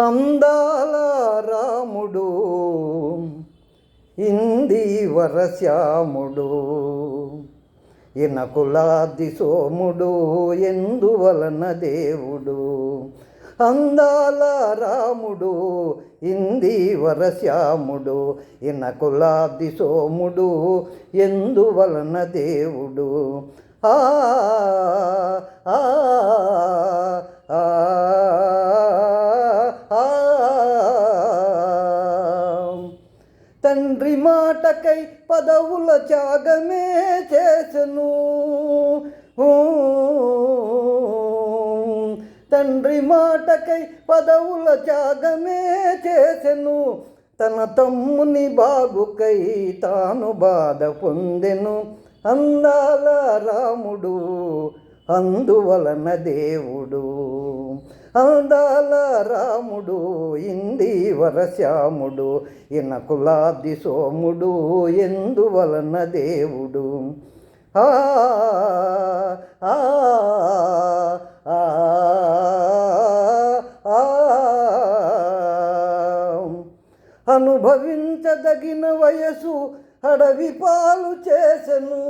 అందాల రాముడు ఇంది వరశ్యాముడు ఇనకులాది సోముడు ఎందువలన దేవుడు? అందాల రాముడు ఇంది వరశ్యాముడు ఇనకులాది సోముడు ఎందువలన దేవుడు? ఆ ఆ. తండ్రి పదవుల త్యాగమే చేసను. తండ్రి మాటకై పదవుల త్యాగమే చేసెను. తన తమ్ముని బాబుకై తాను బాధ పొందెను. అందాల రాముడు అందువలన దేవుడు. అందాల రాముడు ఇంది వరశ్యాముడు ఇనకులాది సోముడు ఎందువలన దేవుడు? ఆ ఆ ఆ అనుభవించదగిన వయసు అడవి పాలు చేసెను.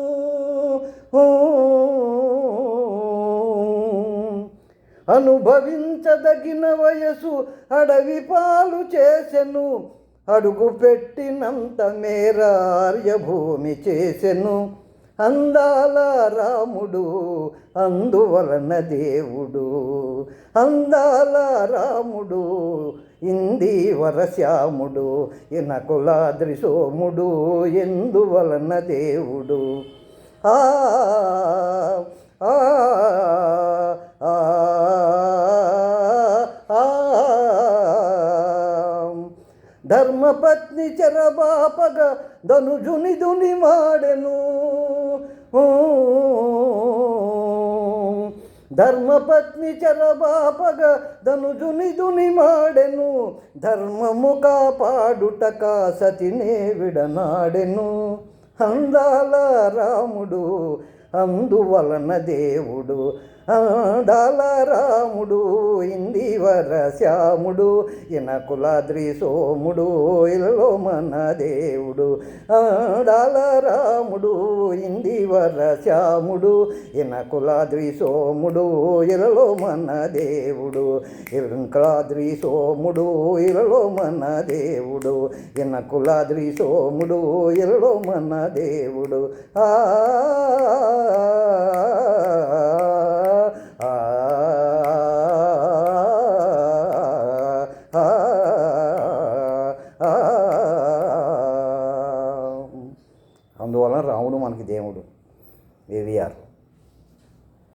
అనుభవించదగిన వయసు అడవి పాలు చేసెను. అడుగు పెట్టినంత మేర ఆర్యభూమి చేసెను. అందాల రాముడు అందువలన దేవుడు. అందాల రాముడు ఇంది వరశ్యాముడు ఇనకులాద్రి సోముడు ఎందువలన దేవుడు? ఆ ధర్మపత్ని చరబాపగ ధనుజుని దుని మాడెను ధర్మపత్ని చరబాపగ ధనుజుని దుని మాడెను ధర్మము కాపాడుటక సతినే విడనాడెను. అందాల రాముడు అందువలన దేవుడు. అందాల రాముడు ఇందివర శ్యాముడు ఇనకులాద్రి సోముడు ఇలలో మన దేవుడు. ఆడాల రాముడు ఇందివర శ్యాముడు ఇనకులాద్రి సోముడు ఇలలో మన దేవుడు. ఇరుంకలాద్రి సోముడు ఇలలో మన దేవుడు. ఇనకులాద్రి సోముడు ఇలలో మన దేవుడు. ఆ, అందువలన రాముడు మనకి దేవుడు. వివిఆర్